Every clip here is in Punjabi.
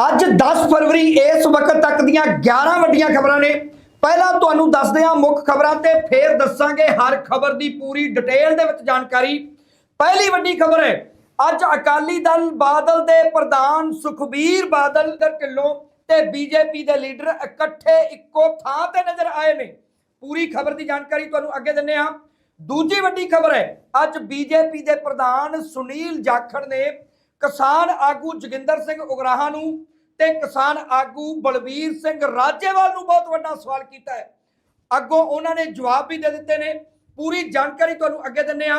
ਅੱਜ 10 ਫਰਵਰੀ, ਇਸ ਵਕਤ ਤੱਕ ਦੀਆਂ 11 ਵੱਡੀਆਂ ਖਬਰਾਂ ਨੇ। ਪਹਿਲਾਂ ਤੁਹਾਨੂੰ ਦੱਸਦੇ ਹਾਂ ਮੁੱਖ ਖਬਰਾਂ ਤੇ ਫੇਰ ਦੱਸਾਂਗੇ ਹਰ ਖਬਰ ਦੀ ਪੂਰੀ ਡਿਟੇਲ ਦੇ ਵਿੱਚ ਜਾਣਕਾਰੀ। ਪਹਿਲੀ ਵੱਡੀ ਖਬਰ ਹੈ, ਅੱਜ ਅਕਾਲੀ ਦਲ ਬਾਦਲ ਦੇ ਪ੍ਰਧਾਨ ਸੁਖਬੀਰ ਬਾਦਲ ਦੇ ਢਿੱਲੋਂ ਤੇ ਬੀਜੇਪੀ ਦੇ ਲੀਡਰ ਇਕੱਠੇ ਇੱਕੋ ਥਾਂ ਤੇ ਨਜ਼ਰ ਆਏ ਨੇ। ਪੂਰੀ ਖਬਰ ਦੀ ਜਾਣਕਾਰੀ ਤੁਹਾਨੂੰ ਅੱਗੇ ਦਿੰਨੇ ਹਾਂ। ਦੂਜੀ ਵੱਡੀ ਖਬਰ ਹੈ, ਅੱਜ ਬੀਜੇਪੀ ਦੇ ਪ੍ਰਧਾਨ ਸੁਨੀਲ ਜਾਖੜ ਨੇ ਕਿਸਾਨ ਆਗੂ ਜੋਗਿੰਦਰ ਸਿੰਘ ਉਗਰਾਹਾ ਨੂੰ ਤੇ ਕਿਸਾਨ ਆਗੂ ਬਲਬੀਰ ਸਿੰਘ ਰਾਜੇਵਾਲ ਨੂੰ ਬਹੁਤ ਵੱਡਾ ਸਵਾਲ ਕੀਤਾ ਹੈ। ਅੱਗੋਂ ਉਹਨਾਂ ਨੇ ਜਵਾਬ ਵੀ ਦੇ ਦਿੱਤੇ ਨੇ। ਪੂਰੀ ਜਾਣਕਾਰੀ ਤੁਹਾਨੂੰ ਅੱਗੇ ਦਿੰਨੇ ਆ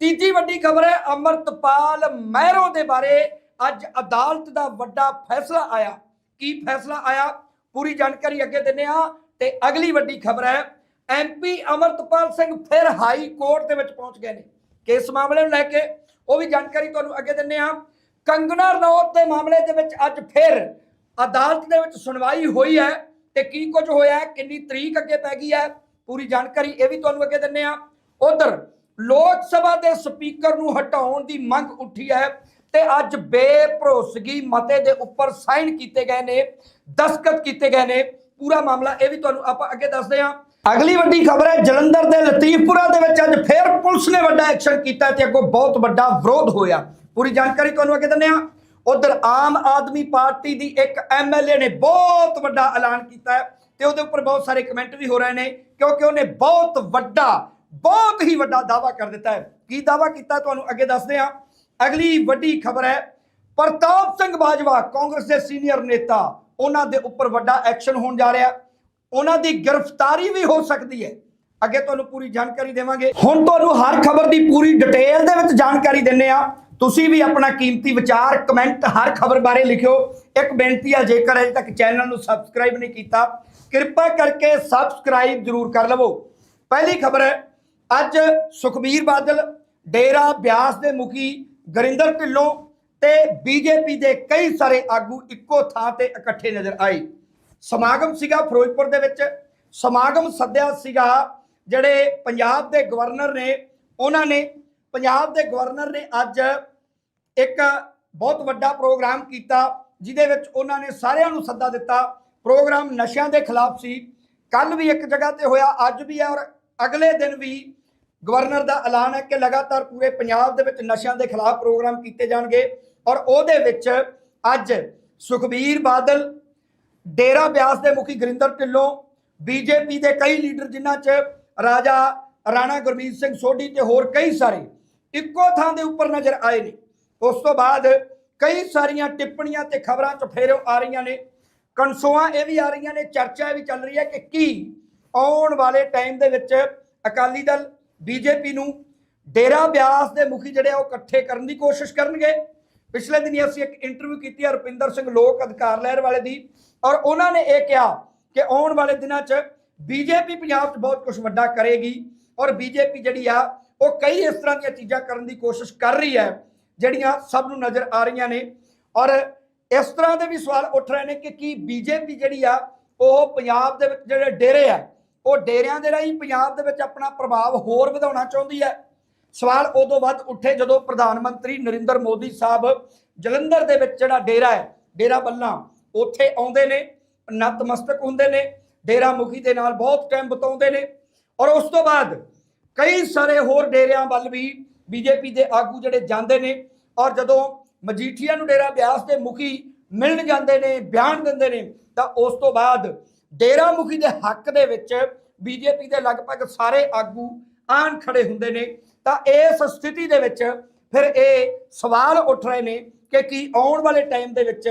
ਤੀਜੀ ਵੱਡੀ ਖਬਰ ਹੈ, ਅਮਰਤਪਾਲ ਮਹਿਰੋ ਦੇ ਬਾਰੇ ਅੱਜ ਅਦਾਲਤ ਦਾ ਵੱਡਾ ਫੈਸਲਾ ਆਇਆ। ਕੀ ਫੈਸਲਾ ਆਇਆ? ਪੂਰੀ ਜਾਣਕਾਰੀ ਅੱਗੇ ਦਿੰਨੇ ਆ ਤੇ ਅਗਲੀ ਵੱਡੀ ਖਬਰ ਹੈ ਐਮਪੀ ਅਮਰਤਪਾਲ ਸਿੰਘ ਫਿਰ ਹਾਈ ਕੋਰਟ ਦੇ ਵਿੱਚ ਪਹੁੰਚ ਗਏ ਨੇ। ਕਿਸ ਮਾਮਲੇ ਨੂੰ ਲੈ ਕੇ ਉਹ ਵੀ ਜਾਣਕਾਰੀ ਤੁਹਾਨੂੰ ਅੱਗੇ ਦਿੰਨੇ ਆ ਕੰਗਨਾ ਰਣੌਤ ਦੇ ਮਾਮਲੇ ਦੇ ਵਿੱਚ ਅੱਜ ਫਿਰ ਅਦਾਲਤ ਦੇ ਵਿੱਚ ਸੁਣਵਾਈ ਹੋਈ ਹੈ ਤੇ ਕੀ ਕੁਝ ਹੋਇਆ ਕਿੰਨੀ ਤਰੀਕ ਅੱਗੇ ਪੈ ਗਈ ਹੈ, ਪੂਰੀ ਜਾਣਕਾਰੀ ਇਹ ਵੀ ਤੁਹਾਨੂੰ ਅੱਗੇ ਦਿੰਨੇ ਆ ਉਧਰ ਲੋਕ ਸਭਾ ਦੇ ਸਪੀਕਰ ਨੂੰ ਹਟਾਉਣ ਦੀ ਮੰਗ ਉੱਠੀ ਹੈ ਤੇ ਅੱਜ ਬੇਭਰੋਸਗੀ ਮਤੇ ਦੇ ਉੱਪਰ ਸਾਈਨ ਕੀਤੇ ਗਏ ਨੇ, ਦਸਤਖਤ ਕੀਤੇ ਗਏ ਨੇ। ਪੂਰਾ ਮਾਮਲਾ ਇਹ ਵੀ ਤੁਹਾਨੂੰ ਆਪਾਂ ਅੱਗੇ ਦੱਸਦੇ ਹਾਂ। ਅਗਲੀ ਵੱਡੀ ਖਬਰ ਹੈ, ਜਲੰਧਰ ਦੇ ਲਤੀਫਪੁਰਾ ਦੇ ਵਿੱਚ ਅੱਜ ਫੇਰ ਪੁਲਿਸ ਨੇ ਵੱਡਾ ਐਕਸ਼ਨ ਕੀਤਾ ਤੇ ਅੱਗੋਂ ਬਹੁਤ ਵੱਡਾ ਵਿਰੋਧ ਹੋਇਆ। ਪੂਰੀ ਜਾਣਕਾਰੀ ਤੁਹਾਨੂੰ ਅੱਗੇ ਦਿੰਦੇ ਹਾਂ। ਉਧਰ ਆਮ ਆਦਮੀ ਪਾਰਟੀ ਦੀ ਇੱਕ ਐਮਐਲਏ ਨੇ ਬਹੁਤ ਵੱਡਾ ਐਲਾਨ ਕੀਤਾ ਹੈ ਤੇ ਉਹਦੇ ਉੱਪਰ ਬਹੁਤ ਸਾਰੇ ਕਮੈਂਟ ਵੀ ਹੋ ਰਹੇ ਨੇ, ਕਿਉਂਕਿ ਉਹਨੇ ਬਹੁਤ ਵੱਡਾ, ਬਹੁਤ ਹੀ ਵੱਡਾ ਦਾਵਾ ਕਰ ਦਿੱਤਾ ਹੈ। ਕੀ ਦਾਵਾ ਕੀਤਾ ਤੁਹਾਨੂੰ ਅੱਗੇ ਦੱਸਦੇ ਹਾਂ। ਅਗਲੀ ਵੱਡੀ ਖਬਰ ਹੈ, ਪ੍ਰਤਾਪ ਸਿੰਘ ਬਾਜਵਾ, ਕਾਂਗਰਸ ਦੇ ਸੀਨੀਅਰ ਨੇਤਾ, ਉਹਨਾਂ ਦੇ ਉੱਪਰ ਵੱਡਾ ਐਕਸ਼ਨ ਹੋਣ ਜਾ ਰਿਹਾ। ਉਹਨਾਂ ਦੀ ਗ੍ਰਿਫਤਾਰੀ ਵੀ ਹੋ ਸਕਦੀ ਹੈ। ਅੱਗੇ ਤੁਹਾਨੂੰ ਪੂਰੀ ਜਾਣਕਾਰੀ ਦੇਵਾਂਗੇ। ਹੁਣ ਤੁਹਾਨੂੰ ਹਰ ਖਬਰ ਦੀ ਪੂਰੀ ਡਿਟੇਲ ਦੇ ਵਿੱਚ ਜਾਣਕਾਰੀ ਦਿੰਨੇ ਆ ਤੁਸੀਂ ਵੀ ਆਪਣਾ ਕੀਮਤੀ ਵਿਚਾਰ ਕਮੈਂਟ ਹਰ ਖਬਰ ਬਾਰੇ ਲਿਖਿਓ। ਇੱਕ ਬੇਨਤੀ ਆ, ਜੇਕਰ ਅਜੇ ਤੱਕ ਚੈਨਲ ਨੂੰ ਸਬਸਕ੍ਰਾਈਬ ਨਹੀਂ ਕੀਤਾ, ਕਿਰਪਾ ਕਰਕੇ ਸਬਸਕ੍ਰਾਈਬ ਜ਼ਰੂਰ ਕਰ ਲਵੋ। ਪਹਿਲੀ ਖਬਰ ਹੈ, ਅੱਜ ਸੁਖਬੀਰ ਬਾਦਲ ਡੇਰਾ ਬਿਆਸ ਦੇ ਮੁਖੀ ਗਰਿੰਦਰ ਢਿੱਲੋਂ ਤੇ ਬੀਜੇਪੀ ਦੇ ਕਈ ਸਾਰੇ ਆਗੂ ਇੱਕੋ ਥਾਂ ਤੇ ਇਕੱਠੇ ਨਜ਼ਰ ਆਏ। ਸਮਾਗਮ ਸੀਗਾ ਫਿਰੋਜ਼ਪੁਰ ਦੇ ਵਿੱਚ। ਸਮਾਗਮ ਸੱਦਿਆ ਸੀਗਾ, ਜਿਹੜੇ ਪੰਜਾਬ ਦੇ ਗਵਰਨਰ ਨੇ, ਉਹਨਾਂ ਨੇ, ਪੰਜਾਬ ਦੇ ਗਵਰਨਰ ਨੇ ਅੱਜ ਇੱਕ ਬਹੁਤ ਵੱਡਾ ਪ੍ਰੋਗਰਾਮ ਕੀਤਾ, ਜਿਹਦੇ ਵਿੱਚ ਉਹਨਾਂ ਨੇ ਸਾਰਿਆਂ ਨੂੰ ਸੱਦਾ ਦਿੱਤਾ। ਪ੍ਰੋਗਰਾਮ ਨਸ਼ਿਆਂ ਦੇ ਖਿਲਾਫ ਸੀ। ਕੱਲ ਵੀ ਇੱਕ ਜਗ੍ਹਾ ਤੇ ਹੋਇਆ, ਅੱਜ ਵੀ ਹੈ ਔਰ ਅਗਲੇ ਦਿਨ ਵੀ ਗਵਰਨਰ ਦਾ ਐਲਾਨ ਹੈ ਕਿ ਲਗਾਤਾਰ ਪੂਰੇ ਪੰਜਾਬ ਦੇ ਵਿੱਚ ਨਸ਼ਿਆਂ ਦੇ ਖਿਲਾਫ ਪ੍ਰੋਗਰਾਮ ਕੀਤੇ ਜਾਣਗੇ। ਔਰ ਉਹਦੇ ਵਿੱਚ ਅੱਜ ਸੁਖਬੀਰ ਬਾਦਲ, ਡੇਰਾ ਬਿਆਸ ਦੇ ਮੁਖੀ ਗਰਿੰਦਰ ਢਿੱਲੋਂ, ਬੀਜੇਪੀ ਦੇ ਕਈ ਲੀਡਰ ਜਿਨ੍ਹਾਂ 'ਚ ਰਾਜਾ ਰਾਣਾ ਗੁਰਮੀਤ ਸਿੰਘ ਸੋਢੀ ਤੇ ਹੋਰ ਕਈ ਸਾਰੇ ਇੱਕੋ ਥਾਂ ਦੇ ਉੱਪਰ ਨਜ਼ਰ ਆਏ ਨੇ। ਉਸ ਤੋਂ ਬਾਅਦ ਕਈ ਸਾਰੀਆਂ ਟਿੱਪਣੀਆਂ ਤੇ ਖਬਰਾਂ 'ਚ ਫੇਰੋ ਆ ਰਹੀਆਂ ਨੇ। ਕਨਸੋਆਂ ਇਹ ਵੀ ਆ ਰਹੀਆਂ ਨੇ, ਚਰਚਾ ਇਹ ਵੀ ਚੱਲ ਰਹੀ ਹੈ ਕਿ ਕੀ ਆਉਣ ਵਾਲੇ ਟਾਈਮ ਦੇ ਵਿੱਚ ਅਕਾਲੀ ਦਲ, ਬੀਜੇਪੀ ਨੂੰ ਡੇਰਾ ਬਿਆਸ ਦੇ ਮੁਖੀ ਜਿਹੜੇ ਆ ਉਹ ਇਕੱਠੇ ਕਰਨ ਦੀ ਕੋਸ਼ਿਸ਼ ਕਰਨਗੇ। ਪਿਛਲੇ ਦਿਨੀ ਅਸੀਂ ਇੱਕ ਇੰਟਰਵਿਊ ਕੀਤੀ ਹੈ ਰੁਪਿੰਦਰ ਸਿੰਘ ਲੋਕ ਅਧਿਕਾਰ ਲਹਿਰ ਵਾਲੇ ਦੀ ਔਰ ਉਹਨਾਂ ਨੇ ਇਹ ਕਿਹਾ ਕਿ ਆਉਣ ਵਾਲੇ ਦਿਨਾਂ 'ਚ ਬੀਜੇਪੀ ਪੰਜਾਬ 'ਚ ਬਹੁਤ ਕੁਝ ਵੱਡਾ ਕਰੇਗੀ ਔਰ ਬੀਜੇਪੀ ਜਿਹੜੀ ਆ ਉਹ ਕਈ ਇਸ ਤਰ੍ਹਾਂ ਦੀਆਂ ਚੀਜ਼ਾਂ ਕਰਨ ਦੀ ਕੋਸ਼ਿਸ਼ ਕਰ ਰਹੀ ਹੈ। ਜਿਹੜੀਆਂ ਸਭ ਨੂੰ ਨਜ਼ਰ ਆ ਰਹੀਆਂ ਨੇ। ਔਰ ਇਸ ਤਰ੍ਹਾਂ ਦੇ ਵੀ ਸਵਾਲ ਉੱਠ ਰਹੇ ਨੇ ਕਿ ਕੀ ਬੀਜੇਪੀ ਜਿਹੜੀ ਆ, ਉਹ ਪੰਜਾਬ ਦੇ ਵਿੱਚ ਜਿਹੜੇ ਡੇਰੇ ਆ, ਉਹ ਡੇਰਿਆਂ ਦੇ ਰਾਹੀਂ ਪੰਜਾਬ ਦੇ ਵਿੱਚ ਆਪਣਾ ਪ੍ਰਭਾਵ ਹੋਰ ਵਧਾਉਣਾ ਚਾਹੁੰਦੀ ਹੈ? ਸਵਾਲ ਉਦੋਂ ਵੱਧ ਉੱਠੇ ਜਦੋਂ ਪ੍ਰਧਾਨ ਮੰਤਰੀ ਨਰਿੰਦਰ ਮੋਦੀ ਸਾਹਿਬ ਜਲੰਧਰ ਦੇ ਵਿੱਚ ਜਿਹੜਾ ਡੇਰਾ ਹੈ, ਡੇਰਾ ਬੱਲਾ, ਉੱਥੇ ਆਉਂਦੇ ਨੇ, ਨਤਮਸਤਕ ਹੁੰਦੇ ਨੇ, ਡੇਰਾ ਮੁਖੀ ਦੇ ਨਾਲ ਬਹੁਤ ਟਾਈਮ ਬਿਤਾਉਂਦੇ ਨੇ। ਔਰ ਉਸ ਤੋਂ ਬਾਅਦ ਕਈ ਸਾਰੇ ਹੋਰ ਡੇਰਿਆਂ ਵੱਲ ਵੀ ਬੀਜੇਪੀ ਦੇ ਆਗੂ ਜਿਹੜੇ ਜਾਂਦੇ ਨੇ ਔਰ ਜਦੋਂ ਮਜੀਠੀਆ ਨੂੰ ਡੇਰਾ ਬਿਆਸ ਦੇ ਮੁਖੀ ਮਿਲਣ ਜਾਂਦੇ ਨੇ, ਬਿਆਨ ਦਿੰਦੇ ਨੇ, ਤਾਂ ਉਸ ਤੋਂ ਬਾਅਦ ਡੇਰਾ ਮੁਖੀ ਦੇ ਹੱਕ ਦੇ ਵਿੱਚ ਬੀਜੇਪੀ ਦੇ ਲਗਭਗ ਸਾਰੇ ਆਗੂ ਆਣ ਖੜੇ ਹੁੰਦੇ ਨੇ। ਤਾਂ ਇਸ ਸਥਿਤੀ ਦੇ ਵਿੱਚ ਫਿਰ ਇਹ ਸਵਾਲ ਉੱਠ ਰਹੇ ਨੇ ਕਿ ਕੀ ਆਉਣ ਵਾਲੇ ਟਾਈਮ ਦੇ ਵਿੱਚ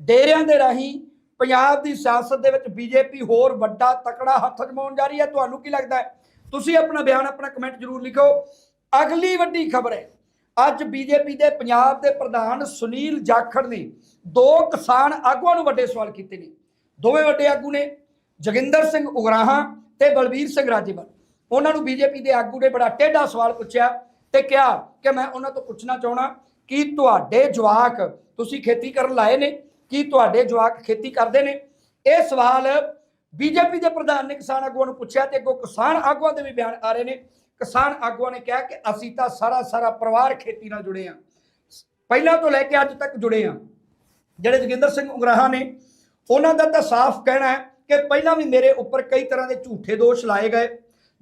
ਡੇਰਿਆਂ ਦੇ ਰਾਹੀਂ ਪੰਜਾਬ ਦੀ ਸਿਆਸਤ ਦੇ ਵਿੱਚ ਬੀਜੇਪੀ ਹੋਰ ਵੱਡਾ ਤਕੜਾ ਹੱਥ ਜਮਾਉਣ ਜਾ ਰਹੀ ਹੈ? ਤੁਹਾਨੂੰ ਕੀ ਲੱਗਦਾ ਹੈ? ਤੁਸੀਂ ਆਪਣਾ ਬਿਆਨ, ਆਪਣਾ ਕਮੈਂਟ ਜ਼ਰੂਰ ਲਿਖੋ। ਅਗਲੀ ਵੱਡੀ ਖਬਰ ਹੈ। ਅੱਜ ਬੀਜੇਪੀ ਦੇ ਪੰਜਾਬ ਦੇ ਪ੍ਰਧਾਨ ਸੁਨੀਲ ਜਾਖੜ ਨੇ ਦੋ ਕਿਸਾਨ ਆਗੂਆਂ ਨੂੰ ਵੱਡੇ ਸਵਾਲ ਕੀਤੇ ਨੇ। ਦੋਵੇਂ ਵੱਡੇ ਆਗੂ ਨੇ, ਜੋਗਿੰਦਰ ਸਿੰਘ ਉਗਰਾਹਾਂ ਤੇ ਬਲਬੀਰ ਸਿੰਘ ਰਾਜੇਵਾਲ। ਉਹਨਾਂ ਨੂੰ ਬੀਜੇਪੀ ਦੇ ਆਗੂ ਨੇ ਬੜਾ ਟੇਢਾ ਸਵਾਲ ਪੁੱਛਿਆ ਤੇ ਕਿਹਾ ਕਿ ਮੈਂ ਉਹਨਾਂ ਤੋਂ ਪੁੱਛਣਾ ਚਾਹਣਾ ਕਿ ਤੁਹਾਡੇ ਜਵਾਕ ਤੁਸੀਂ ਖੇਤੀ ਕਰਨ ਲਾਏ ਨੇ? ਕੀ ਤੁਹਾਡੇ ਜਵਾਕ ਖੇਤੀ ਕਰਦੇ ਨੇ? ਇਹ ਸਵਾਲ ਬੀਜੇਪੀ ਦੇ ਪ੍ਰਧਾਨ ਨੇ ਕਿਸਾਨ ਆਗੂਆਂ ਨੂੰ ਪੁੱਛਿਆ ਤੇ ਅੱਗੋਂ ਕਿਸਾਨ ਆਗੂਆਂ ਦੇ ਵੀ ਬਿਆਨ ਆ ਰਹੇ ਨੇ। ਕਿਸਾਨ ਆਗੂਆਂ ਨੇ ਕਿਹਾ ਕਿ ਅਸੀਂ ਤਾਂ ਸਾਰਾ ਸਾਰਾ ਪਰਿਵਾਰ ਖੇਤੀ ਨਾਲ ਜੁੜੇ ਆ ਪਹਿਲਾਂ ਤੋਂ ਲੈ ਕੇ ਅੱਜ ਤੱਕ ਜੁੜੇ ਆ ਜਿਹੜੇ ਜੋਗਿੰਦਰ ਸਿੰਘ ਉਗਰਾਹਾ ਨੇ, ਉਹਨਾਂ ਦਾ ਤਾਂ ਸਾਫ਼ ਕਹਿਣਾ ਹੈ ਕਿ ਪਹਿਲਾਂ ਵੀ ਮੇਰੇ ਉੱਪਰ ਕਈ ਤਰ੍ਹਾਂ ਦੇ ਝੂਠੇ ਦੋਸ਼ ਲਾਏ ਗਏ।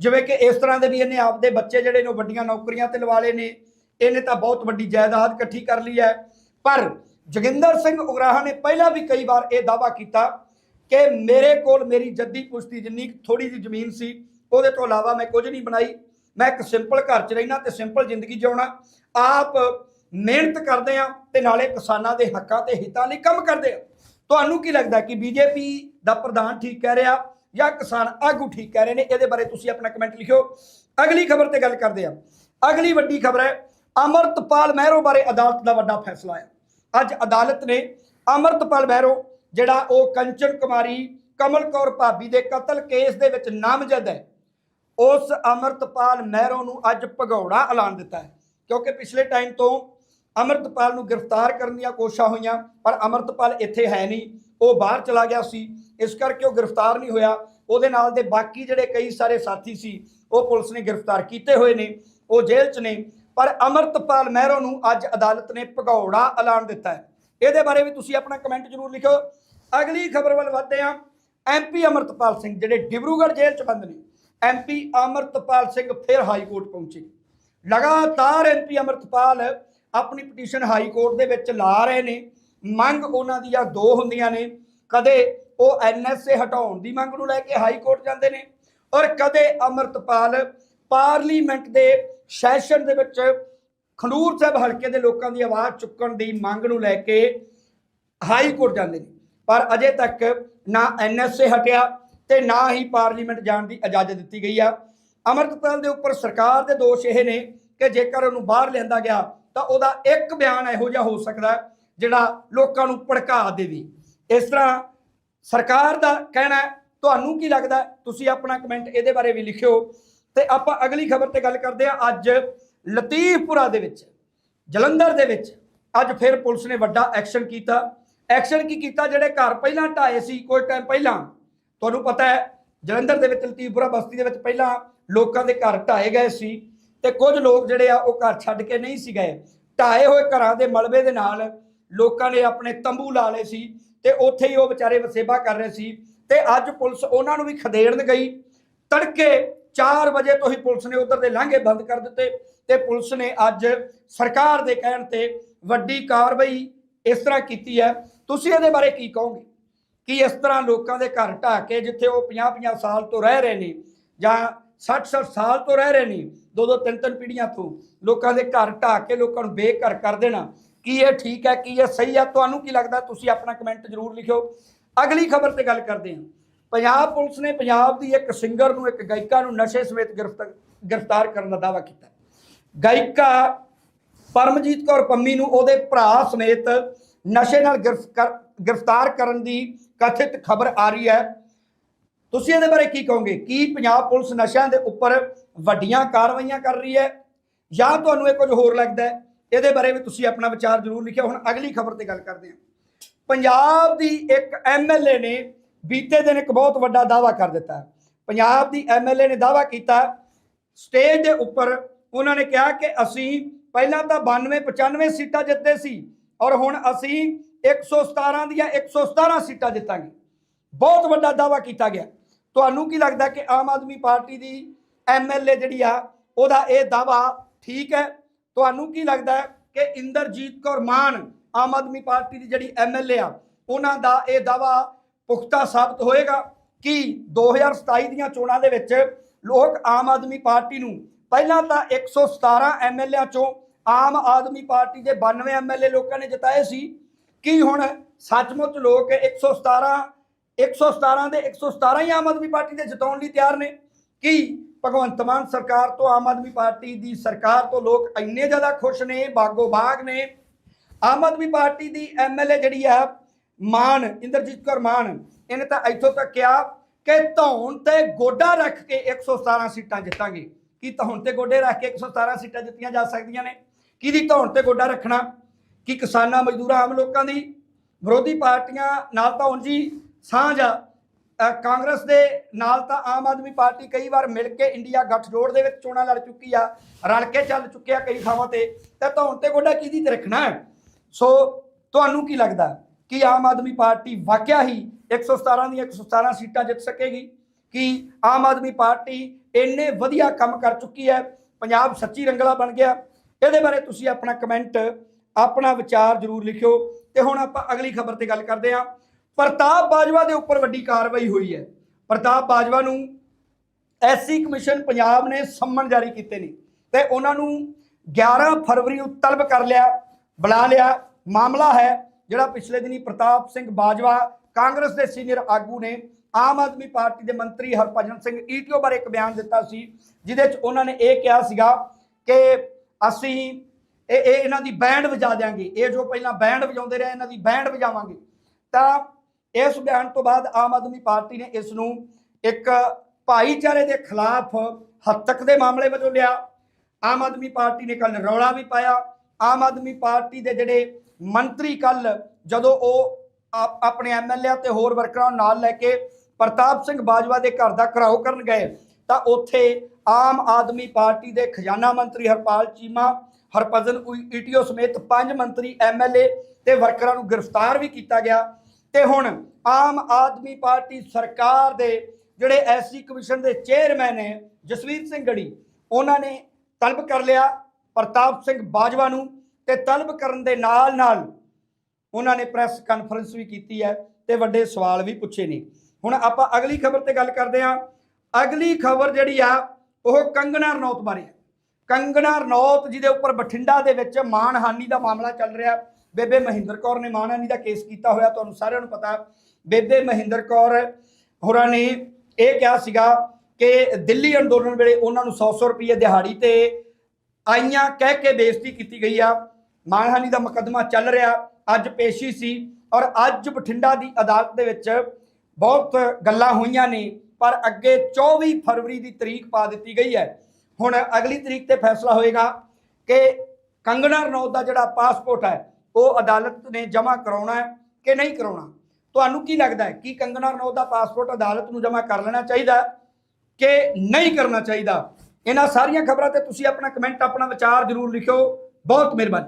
ਜਿਵੇਂ ਕਿ ਇਸ ਤਰ੍ਹਾਂ ਦੇ ਵੀ ਇਹਨੇ ਆਪਦੇ ਬੱਚੇ ਜਿਹੜੇ ਨੇ ਉਹ ਵੱਡੀਆਂ ਨੌਕਰੀਆਂ ਤੇ ਲਵਾ ਲਏ ਨੇ। ਇਹਨੇ ਤਾਂ ਬਹੁਤ ਵੱਡੀ ਜਾਇਦਾਦ ਇਕੱਠੀ ਕਰ ਲਈ ਹੈ। ਪਰ ਜੋਗਿੰਦਰ ਸਿੰਘ ਉਗਰਾਹਾ ਨੇ ਪਹਿਲਾਂ ਵੀ ਕਈ ਵਾਰ ਇਹ ਦਾਵਾ ਕੀਤਾ ਕਿ ਮੇਰੇ ਕੋਲ ਮੇਰੀ ਜੱਦੀ ਪੁਸ਼ਤੀ ਜਿੰਨੀ ਥੋੜੀ ਜਿਹੀ ਜ਼ਮੀਨ ਸੀ, ਉਹਦੇ ਤੋਂ ਇਲਾਵਾ ਮੈਂ ਕੁਝ ਨਹੀਂ ਬਣਾਈ। ਮੈਂ ਇੱਕ ਸਿੰਪਲ ਘਰ 'ਚ ਰਹਿਣਾ ਤੇ ਸਿੰਪਲ ਜ਼ਿੰਦਗੀ ਜਿਉਣਾ। ਆਪ ਮਿਹਨਤ ਕਰਦੇ ਆ ਤੇ ਨਾਲੇ ਕਿਸਾਨਾਂ ਦੇ ਹੱਕਾਂ ਤੇ ਹਿੱਤਾਂ ਲਈ ਕੰਮ ਕਰਦੇ ਆ। ਤੁਹਾਨੂੰ ਕੀ ਲੱਗਦਾ ਕਿ ਬੀਜੇਪੀ ਦਾ ਪ੍ਰਧਾਨ ਠੀਕ ਕਹਿ ਰਿਹਾ ਜਾਂ ਕਿਸਾਨ ਆਗੂ ਠੀਕ ਕਹਿ ਰਹੇ ਨੇ? ਇਹਦੇ ਬਾਰੇ ਤੁਸੀਂ ਆਪਣਾ ਕਮੈਂਟ ਲਿਖਿਓ। ਅਗਲੀ ਖਬਰ ਤੇ ਗੱਲ ਕਰਦੇ ਆ। ਅਗਲੀ ਵੱਡੀ ਖਬਰ ਹੈ, ਅਮਰਤਪਾਲ ਮਹਿਰੋ ਬਾਰੇ ਅਦਾਲਤ ਦਾ ਵੱਡਾ ਫੈਸਲਾ ਆਇਆ ਅੱਜ ਅਦਾਲਤ ਨੇ ਅਮਰਤਪਾਲ ਮਹਿਰੋ, ਜਿਹੜਾ ਉਹ ਕੰਚਨ ਕੁਮਾਰੀ, ਕਮਲ ਕੌਰ ਭਾਬੀ ਦੇ ਕਤਲ ਕੇਸ ਦੇ ਵਿੱਚ ਨਾਮਜ਼ਦ ਹੈ ਉਸ ਅਮਰਤਪਾਲ ਮਹਿਰੋ ਨੂੰ ਅੱਜ ਭਗੌੜਾ ਐਲਾਨ ਦਿੱਤਾ ਹੈ। ਕਿਉਂਕਿ ਪਿਛਲੇ ਟਾਈਮ ਤੋਂ ਅਮਰਤਪਾਲ ਨੂੰ ਗ੍ਰਿਫਤਾਰ ਕਰਨ ਦੀਆਂ ਕੋਸ਼ਿਸ਼ਾਂ ਹੋਈਆਂ, ਪਰ ਅਮਰਤਪਾਲ ਇੱਥੇ ਹੈ ਨਹੀਂ। ਉਹ ਬਾਹਰ ਚਲਾ ਗਿਆ ਸੀ। ਇਸ ਕਰਕੇ ਉਹ ਗ੍ਰਿਫਤਾਰ ਨਹੀਂ ਹੋਇਆ। ਉਹਦੇ ਨਾਲ ਦੇ ਬਾਕੀ ਜਿਹੜੇ ਕਈ ਸਾਰੇ ਸਾਥੀ ਸੀ, ਉਹ ਪੁਲਿਸ ਨੇ ਗ੍ਰਿਫਤਾਰ ਕੀਤੇ ਹੋਏ ਨੇ। ਉਹ ਜੇਲ੍ਹ 'ਚ ਨੇ। ਪਰ ਅਮਰਤਪਾਲ ਮਹਿਰੋਂ ਨੂੰ ਅੱਜ ਅਦਾਲਤ ਨੇ ਭਗੌੜਾ ਐਲਾਨ ਦਿੱਤਾ ਹੈ। ਇਹਦੇ ਬਾਰੇ ਵੀ ਤੁਸੀਂ ਆਪਣਾ ਕਮੈਂਟ ਜ਼ਰੂਰ ਲਿਖੋ ਅਗਲੀ ਖਬਰ ਵੱਲ ਵਧਦੇ ਹਾਂ। ਐਮਪੀ ਅਮਰਤਪਾਲ ਸਿੰਘ, ਜਿਹੜੇ ਡਿਬਰੂਗੜ੍ਹ ਜੇਲ੍ਹ 'ਚ ਬੰਦ ਨੇ। ਐਮਪੀ ਅਮਰਤਪਾਲ ਸਿੰਘ ਫਿਰ ਹਾਈ ਕੋਰਟ ਪਹੁੰਚੇ। ਲਗਾਤਾਰ ਐਮਪੀ ਅਮਰਤਪਾਲ ਆਪਣੀ ਪਟੀਸ਼ਨ ਹਾਈ ਕੋਰਟ ਦੇ ਵਿੱਚ ਲਾ ਰਹੇ ਨੇ। ਮੰਗ ਉਹਨਾਂ ਦੀਆਂ ਦੋ ਹੁੰਦੀਆਂ ਨੇ। ਕਦੇ ਉਹ ਐਨਐਸਏ ਹਟਾਉਣ ਦੀ ਮੰਗ ਨੂੰ ਲੈ ਕੇ ਹਾਈ ਕੋਰਟ ਜਾਂਦੇ ਨੇ ਔਰ ਕਦੇ ਅਮਰਤਪਾਲ ਪਾਰਲੀਮੈਂਟ ਦੇ ਸੈਸ਼ਨ ਦੇ ਵਿੱਚ ਖੰਡੂਰ ਸਾਹਿਬ ਹਲਕੇ ਦੇ ਲੋਕਾਂ ਦੀ ਆਵਾਜ਼ ਚੁੱਕਣ ਦੀ ਮੰਗ ਨੂੰ ਲੈ ਕੇ ਹਾਈ ਕੋਰਟ ਜਾਂਦੇ ਨੇ। ਪਰ ਅਜੇ ਤੱਕ ਨਾ ਐਨਐਸਏ ਹਟਿਆ ਤੇ ਨਾ ਹੀ ਪਾਰਲੀਮੈਂਟ ਜਾਣ ਦੀ ਇਜਾਜ਼ਤ ਦਿੱਤੀ ਗਈ ਆ। ਅਮਰਤਪਾਲ ਦੇ ਉੱਪਰ ਸਰਕਾਰ ਦੇ ਦੋਸ਼ ਇਹ ਨੇ ਕਿ ਜੇਕਰ ਉਹਨੂੰ ਬਾਹਰ ਲਿਆਂਦਾ ਗਿਆ, ਤਾਂ ਉਹਦਾ ਇੱਕ ਬਿਆਨ ਇਹੋ ਜਿਹਾ ਹੋ ਸਕਦਾ ਜਿਹੜਾ ਲੋਕਾਂ ਨੂੰ ਭੜਕਾ ਦੇਵੇ। ਇਸ ਤਰ੍ਹਾਂ ਸਰਕਾਰ ਦਾ ਕਹਿਣਾ ਤੁਹਾਨੂੰ ਕੀ ਲੱਗਦਾ ਤੁਸੀਂ ਆਪਣਾ ਕਮੈਂਟ ਇਹਦੇ ਬਾਰੇ ਵੀ ਲਿਖਿਓ। ਤੇ ਆਪਾਂ ਅਗਲੀ ਖਬਰ ਤੇ ਗੱਲ ਕਰਦੇ ਹਾਂ ਅੱਜ ਲਤੀਫਪੁਰਾ ਦੇ ਵਿੱਚ, ਜਲੰਧਰ ਦੇ ਵਿੱਚ। ਅੱਜ ਫਿਰ ਪੁਲਿਸ ਨੇ ਵੱਡਾ ਐਕਸ਼ਨ ਕੀਤਾ। ਐਕਸ਼ਨ ਕੀ ਕੀਤਾ? ਜਿਹੜੇ ਘਰ ਪਹਿਲਾਂ ਢਾਏ ਸੀ ਕੋਈ ਟਾਈਮ ਪਹਿਲਾਂ ਤੁਹਾਨੂੰ ਪਤਾ ਹੈ, ਜਲੰਧਰ ਦੇ ਵਿੱਚ ਲਤੀਫਪੁਰਾ ਬਸਤੀ ਦੇ ਵਿੱਚ ਪਹਿਲਾਂ ਲੋਕਾਂ ਦੇ ਘਰ ਢਾਏ ਗਏ ਸੀ ਤੇ ਕੁਝ ਲੋਕ ਜਿਹੜੇ ਆ ਉਹ ਘਰ ਛੱਡ ਕੇ ਨਹੀਂ ਸੀ ਗਏ। ਢਾਏ ਹੋਏ ਘਰਾਂ ਦੇ ਮਲਬੇ ਦੇ ਨਾਲ ਲੋਕਾਂ ਨੇ ਆਪਣੇ ਤੰਬੂ ਲਾ ਲਏ ਸੀ ਤੇ ਉੱਥੇ ਹੀ ਉਹ ਵਿਚਾਰੇ ਵਸੇਬਾ ਕਰ ਰਹੇ ਸੀ ਤੇ ਅੱਜ ਪੁਲਿਸ ਉਹਨਾਂ ਨੂੰ ਵੀ ਖਦੇੜਨ ਗਈ। ਤੜਕੇ 4 ਵਜੇ ਤੋਂ ਹੀ ਪੁਲਿਸ ਨੇ ਉਧਰ ਦੇ ਲਾਂਘੇ ਬੰਦ ਕਰ ਦਿੱਤੇ ਤੇ ਪੁਲਿਸ ਨੇ ਅੱਜ ਸਰਕਾਰ ਦੇ ਕਹਿਣ ਤੇ ਵੱਡੀ ਕਾਰਵਾਈ ਇਸ ਤਰ੍ਹਾਂ ਕੀਤੀ ਹੈ। ਤੁਸੀਂ ਇਹਦੇ ਬਾਰੇ ਕੀ ਕਹੋਗੇ? ਕਿ ਇਸ ਤਰ੍ਹਾਂ ਲੋਕਾਂ ਦੇ ਘਰ ਢਾਹ ਕੇ ਜਿੱਥੇ ਉਹ 50-50 ਸਾਲ ਤੋਂ ਰਹਿ ਰਹੇ ਨੇ ਜਾਂ 60-60 ਸਾਲ ਤੋਂ ਰਹਿ ਰਹੇ ਨੇ ਦੋ ਦੋ ਤਿੰਨ ਤਿੰਨ ਪੀੜ੍ਹੀਆਂ ਤੋਂ ਲੋਕਾਂ ਦੇ ਘਰ ਢਾਹ ਕੇ ਲੋਕਾਂ ਨੂੰ ਬੇਘਰ ਕਰ ਦੇਣਾ, ਕੀ ਇਹ ਠੀਕ ਹੈ, ਕੀ ਇਹ ਸਹੀ ਹੈ? ਤੁਹਾਨੂੰ ਕੀ ਲੱਗਦਾ? ਤੁਸੀਂ ਆਪਣਾ ਕਮੈਂਟ ਜ਼ਰੂਰ ਲਿਖਿਓ। ਅਗਲੀ ਖਬਰ ਤੇ ਗੱਲ ਕਰਦੇ ਹਾਂ। ਪੰਜਾਬ ਪੁਲਿਸ ਨੇ ਪੰਜਾਬ ਦੀ ਇੱਕ ਸਿੰਗਰ ਨੂੰ, ਇੱਕ ਗਾਇਕਾ ਨੂੰ ਨਸ਼ੇ ਸਮੇਤ ਗ੍ਰਿਫਤਾਰ ਗ੍ਰਿਫਤਾਰ ਕਰਨ ਦਾ ਦਾਅਵਾ ਕੀਤਾ। ਗਾਇਕਾ ਪਰਮਜੀਤ ਕੌਰ ਪੰਮੀ ਨੂੰ ਉਹਦੇ ਭਰਾ ਸਮੇਤ ਨਸ਼ੇ ਨਾਲ ਗ੍ਰਿਫ- ਕਰ- ਗ੍ਰਿਫਤਾਰ ਕਰਨ ਦੀ ਕਥਿਤ ਖਬਰ ਆ ਰਹੀ ਹੈ। ਤੁਸੀਂ ਇਹਦੇ ਬਾਰੇ ਕੀ ਕਹੋਗੇ? ਕੀ ਪੰਜਾਬ ਪੁਲਿਸ ਨਸ਼ਿਆਂ ਦੇ ਉੱਪਰ ਵੱਡੀਆਂ ਕਾਰਵਾਈਆਂ ਕਰ ਰਹੀ ਹੈ? ਜਾਂ ਤੁਹਾਨੂੰ ਇਹ ਕੁਝ ਹੋਰ ਲੱਗਦਾ ਹੈ? ਇਹਦੇ ਬਾਰੇ ਵੀ ਤੁਸੀਂ ਆਪਣਾ ਵਿਚਾਰ ਜ਼ਰੂਰ ਲਿਖਿਓ। ਹੁਣ ਅਗਲੀ ਖਬਰ ਤੇ ਗੱਲ ਕਰਦੇ ਹਾਂ। ਪੰਜਾਬ ਦੀ ਇੱਕ ਐਮਐਲਏ ਨੇ ਬੀਤੇ ਦਿਨ ਇੱਕ ਬਹੁਤ ਵੱਡਾ ਦਾਅਵਾ ਕਰ ਦਿੱਤਾ। ਪੰਜਾਬ ਦੀ ਐਮਐਲਏ ਨੇ ਦਾਅਵਾ ਕੀਤਾ, ਸਟੇਜ ਦੇ ਉੱਪਰ ਉਹਨਾਂ ਨੇ ਕਿਹਾ ਕਿ ਅਸੀਂ ਪਹਿਲਾਂ ਤਾਂ 92 95 ਸੀਟਾਂ ਜਿੱਤੇ ਸੀ ਔਰ ਹੁਣ ਅਸੀਂ 117 ਦੀਆਂ 117 ਸੀਟਾਂ ਜਿੱਤਾਂਗੇ। ਬਹੁਤ ਵੱਡਾ ਦਾਅਵਾ ਕੀਤਾ ਗਿਆ। ਤੁਹਾਨੂੰ ਕੀ ਲੱਗਦਾ ਕਿ ਆਮ ਆਦਮੀ ਪਾਰਟੀ ਦੀ ਐਮਐਲਏ ਜਿਹੜੀ ਆ, ਉਹਦਾ ਇਹ ਦਾਅਵਾ ਠੀਕ ਹੈ? ਤੁਹਾਨੂੰ ਕੀ ਲੱਗਦਾ ਕਿ ਇੰਦਰਜੀਤ ਕੌਰ ਮਾਨ ਆਮ ਆਦਮੀ ਪਾਰਟੀ ਦੀ ਜਿਹੜੀ ਐਮਐਲਏ ਆ, ਉਹਨਾਂ ਦਾ ਇਹ ਦਾਅਵਾ ਪੁਖਤਾ ਸਾਬਤ ਹੋਏਗਾ ਕਿ 2027 ਦੀਆਂ ਚੋਣਾਂ ਦੇ ਵਿੱਚ ਲੋਕ ਆਮ ਆਦਮੀ ਪਾਰਟੀ ਨੂੰ ਪਹਿਲਾਂ ਤਾਂ 117 ਐਮਐਲਏ ਚੋਂ ਆਮ ਆਦਮੀ ਪਾਰਟੀ ਦੇ 92 ਐਮਐਲਏ ਲੋਕਾਂ ਨੇ ਜਿਤਾਏ ਸੀ। ਕੀ ਹੁਣ ਸੱਚਮੁੱਚ ਲੋਕ 117 117 ਦੇ 117 ਹੀ ਆਮ ਆਦਮੀ ਪਾਰਟੀ ਦੇ ਜਿਤਾਉਣ ਲਈ ਤਿਆਰ ਨੇ? ਕੀ ਭਗਵੰਤ ਮਾਨ ਸਰਕਾਰ ਤੋਂ ਆਮ ਆਦਮੀ ਪਾਰਟੀ ਦੀ ਸਰਕਾਰ ਤੋਂ ਲੋਕ ਇੰਨੇ ਜ਼ਿਆਦਾ ਖੁਸ਼ ਨੇ, ਬਾਗੋ ਬਾਗ ਨੇ? ਆਮ ਆਦਮੀ ਪਾਰਟੀ ਦੀ ਐਮਐਲਏ ਜਿਹੜੀ ਆ, ਮਾਨ, ਇੰਦਰਜੀਤ ਕੌਰ ਮਾਨ, ਇਹਨੇ ਤਾਂ ਇੱਥੋਂ ਤੱਕ ਕਿਹਾ ਕਿ ਧੌਣ ਤੇ ਗੋਡਾ ਰੱਖ ਕੇ 117 ਸੀਟਾਂ ਜਿੱਤਾਂਗੇ। ਕੀ ਧੌਣ ਤੇ ਗੋਡੇ ਰੱਖ ਕੇ 117 ਸੀਟਾਂ ਜਿੱਤੀਆਂ ਜਾ ਸਕਦੀਆਂ ਨੇ? ਕਿਹਦੀ ਧੌਣ ਤੇ ਗੋਡਾ ਰੱਖਣਾ? ਕਿ ਕਿਸਾਨਾਂ ਮਜ਼ਦੂਰਾਂ ਆਮ ਲੋਕਾਂ ਦੀ ਵਿਰੋਧੀ ਪਾਰਟੀਆਂ ਨਾਲ ਤਾਂ ਉਂਝ ਹੀ ਸਾਂਝ ਆ? ਕਾਂਗਰਸ ਦੇ ਨਾਲ ਤਾਂ ਆਮ ਆਦਮੀ ਪਾਰਟੀ ਕਈ ਵਾਰ ਮਿਲ ਕੇ ਇੰਡੀਆ ਗੱਠਜੋੜ ਦੇ ਵਿੱਚ ਚੋਣਾਂ ਲੜ ਚੁੱਕੀ ਆ, ਰਲ ਕੇ ਚੱਲ ਚੁੱਕਿਆ ਕਈ ਥਾਵਾਂ ਤੇ। ਤੇ ਧੌਣ ਤੇ ਗੋਡਾ ਕਿਹਦੀ ਤੇ ਰੱਖਣਾ ਸੋ ਤੁਹਾਨੂੰ ਕੀ ਲੱਗਦਾ ਕਿ ਆਮ ਆਦਮੀ ਪਾਰਟੀ ਵਾਕਿਆ ਹੀ 117 ਦੀਆਂ 117 ਸੀਟਾਂ ਜਿੱਤ ਸਕੇਗੀ? ਕਿ ਆਮ ਆਦਮੀ ਪਾਰਟੀ ਇੰਨੇ ਵਧੀਆ ਕੰਮ ਕਰ ਚੁੱਕੀ ਹੈ, ਪੰਜਾਬ ਸੱਚੀ ਰੰਗਲਾ ਬਣ ਗਿਆ ਇਹਦੇ ਬਾਰੇ ਤੁਸੀਂ ਆਪਣਾ ਕਮੈਂਟ ਆਪਣਾ ਵਿਚਾਰ ਜ਼ਰੂਰ ਲਿਖਿਓ। ਤੇ ਹੁਣ ਆਪਾਂ ਅਗਲੀ ਖਬਰ ਤੇ ਗੱਲ ਕਰਦੇ ਹਾਂ। ਪ੍ਰਤਾਪ ਬਾਜਵਾ ਦੇ ਉੱਪਰ ਵੱਡੀ ਕਾਰਵਾਈ ਹੋਈ ਹੈ। ਪ੍ਰਤਾਪ ਬਾਜਵਾ ਨੂੰ ਐਸਸੀ ਕਮਿਸ਼ਨ ਪੰਜਾਬ ਨੇ ਸੰਮਨ ਜਾਰੀ ਕੀਤੇ ਨੇ। ਤੇ ਉਹਨਾਂ ਨੂੰ 11 ਫਰਵਰੀ ਨੂੰ ਤਲਬ ਕਰ ਲਿਆ, ਬੁਲਾ ਲਿਆ। ਮਾਮਲਾ ਹੈ ਜਿਹੜਾ ਪਿਛਲੇ ਦਿਨੀ ਪ੍ਰਤਾਪ ਸਿੰਘ ਬਾਜਵਾ ਕਾਂਗਰਸ ਦੇ ਸੀਨੀਅਰ ਆਗੂ ਨੇ ਆਮ ਆਦਮੀ ਪਾਰਟੀ ਦੇ ਮੰਤਰੀ ਹਰਭਜਨ ਸਿੰਘ ਈਟੀਓ ਬਾਰੇ ਇੱਕ ਬਿਆਨ ਦਿੱਤਾ ਸੀ, ਜਿਹਦੇ ਵਿੱਚ ਉਹਨਾਂ ਨੇ ਇਹ ਕਿਹਾ ਸੀਗਾ ਕਿ ਅਸੀਂ ਇਹ ਇਹ ਇਹਨਾਂ ਦੀ ਬੈਂਡ ਵਜਾ ਦਿਆਂਗੇ। ਇਹ ਜੋ ਪਹਿਲਾਂ ਬੈਂਡ ਵਜਾਉਂਦੇ ਰਹੇ, ਇਹਨਾਂ ਦੀ ਬੈਂਡ ਵਜਾਵਾਂਗੇ। ਤਾਂ ਇਸ ਬਿਆਨ ਤੋਂ ਬਾਅਦ ਆਮ ਆਦਮੀ ਪਾਰਟੀ ਨੇ ਇਸ ਨੂੰ ਇੱਕ ਭਾਈਚਾਰੇ ਦੇ ਖਿਲਾਫ ਹੱਤਕ ਦੇ ਮਾਮਲੇ ਵਜੋਂ ਲਿਆ। ਆਮ ਆਦਮੀ ਪਾਰਟੀ ਨੇ ਕੱਲ ਰੌਲਾ ਵੀ ਪਾਇਆ। ਆਮ ਆਦਮੀ ਪਾਰਟੀ ਦੇ ਜਿਹੜੇ ਮੰਤਰੀ ਕੱਲ ਜਦੋਂ ਉਹ ਆ- ਆਪਣੇ ਐਮਐਲਏ ਤੇ ਹੋਰ ਵਰਕਰਾਂ ਨੂੰ ਨਾਲ ਲੈ ਕੇ ਪ੍ਰਤਾਪ ਸਿੰਘ ਬਾਜਵਾ ਦੇ ਘਰ ਦਾ ਘਰਾਓ ਕਰਨ ਗਏ, ਤਾਂ ਉੱਥੇ ਆਮ ਆਦਮੀ ਪਾਰਟੀ ਦੇ ਖਜ਼ਾਨਾ ਮੰਤਰੀ ਹਰਪਾਲ ਚੀਮਾ, ਹਰਭਜਨ ਈਟੀਓ ਸਮੇਤ ਪੰਜ ਮੰਤਰੀ ਐਮਐਲਏ ਤੇ ਵਰਕਰਾਂ ਨੂੰ ਗ੍ਰਿਫਤਾਰ ਵੀ ਕੀਤਾ ਗਿਆ। ਤੇ ਹੁਣ ਆਮ ਆਦਮੀ ਪਾਰਟੀ ਸਰਕਾਰ ਦੇ ਜਿਹੜੇ ਐਸਸੀ ਕਮਿਸ਼ਨ ਦੇ ਚੇਅਰਮੈਨ ਨੇ, ਜਸਵੀਰ ਸਿੰਘ ਗੜੀ, ਉਹਨਾਂ ਨੇ ਤਲਬ ਕਰ ਲਿਆ ਪ੍ਰਤਾਪ ਸਿੰਘ ਬਾਜਵਾ ਨੂੰ ਤੇ ਤਲਬ ਕਰਨ ਦੇ ਨਾਲ ਨਾਲ ਉਹਨਾਂ ਨੇ ਪ੍ਰੈਸ ਕਾਨਫਰੰਸ ਵੀ ਕੀਤੀ ਹੈ ਤੇ ਵੱਡੇ ਸਵਾਲ ਵੀ ਪੁੱਛੇ ਨੇ। ਹੁਣ ਆਪਾਂ ਅਗਲੀ ਖਬਰ ਤੇ ਗੱਲ ਕਰਦੇ ਹਾਂ। ਅਗਲੀ ਖਬਰ ਜਿਹੜੀ ਆ ਉਹ ਕੰਗਣਾ ਰਣੌਤ ਬਾਰੇ। ਹੈ ਕੰਗਨਾ ਰਣੌਤ ਜਿਹਦੇ ਉੱਪਰ ਬਠਿੰਡਾ ਦੇ ਵਿੱਚ ਮਾਨਹਾਨੀ ਦਾ ਮਾਮਲਾ ਚੱਲ ਰਿਹਾ। ਬੇਬੇ ਮਹਿੰਦਰ ਕੌਰ ਨੇ ਮਾਨਹਾਨੀ ਦਾ ਕੇਸ ਕੀਤਾ ਹੋਇਆ, ਤੁਹਾਨੂੰ ਸਾਰਿਆਂ ਨੂੰ ਪਤਾ। ਬੇਬੇ ਮਹਿੰਦਰ ਕੌਰ ਹੋਰਾਂ ਨੇ ਇਹ ਕਿਹਾ ਸੀਗਾ ਕਿ ਦਿੱਲੀ ਅੰਦੋਲਨ ਵੇਲੇ ਉਹਨਾਂ ਨੂੰ 100-100 ਰੁਪਏ ਦਿਹਾੜੀ ਤੇ ਆਈਆਂ ਕਹਿ ਕੇ ਬੇਇੱਜ਼ਤੀ ਕੀਤੀ ਗਈ ਆ। ਮਾਨਹਾਨੀ ਦਾ ਮੁਕੱਦਮਾ ਚੱਲ ਰਿਹਾ, ਅੱਜ ਪੇਸ਼ੀ ਸੀ। ਔਰ ਅੱਜ ਬਠਿੰਡਾ ਦੀ ਅਦਾਲਤ ਦੇ ਵਿੱਚ ਬਹੁਤ ਗੱਲਾਂ ਹੋਈਆਂ ਨੇ। ਪਰ ਅੱਗੇ 24 ਫਰਵਰੀ ਦੀ ਤਰੀਕ ਪਾ ਦਿੱਤੀ ਗਈ ਹੈ। ਹੁਣ ਅਗਲੀ ਤਰੀਕ ਤੇ ਫੈਸਲਾ ਹੋਏਗਾ ਕਿ ਕੰਗਣਾ ਰਣੌਤ ਦਾ ਜਿਹੜਾ ਪਾਸਪੋਰਟ ਹੈ, ਉਹ ਅਦਾਲਤ ਨੇ ਜਮ੍ਹਾਂ ਕਰਾਉਣਾ ਹੈ ਕਿ ਨਹੀਂ ਕਰਾਉਣਾ? ਤੁਹਾਨੂੰ ਕੀ ਲੱਗਦਾ ਹੈ ਕਿ ਕੰਗਣਾ ਰਣੌਤ ਦਾ ਪਾਸਪੋਰਟ ਅਦਾਲਤ ਨੂੰ ਜਮ੍ਹਾਂ ਕਰ ਲੈਣਾ ਚਾਹੀਦਾ ਕਿ ਨਹੀਂ ਕਰਨਾ ਚਾਹੀਦਾ? ਇਹਨਾਂ ਸਾਰੀਆਂ ਖਬਰਾਂ ਤੇ ਤੁਸੀਂ ਆਪਣਾ ਕਮੈਂਟ ਆਪਣਾ ਵਿਚਾਰ ਜ਼ਰੂਰ ਲਿਖਿਓ। ਬਹੁਤ ਮਿਹਰਬਾਨੀ।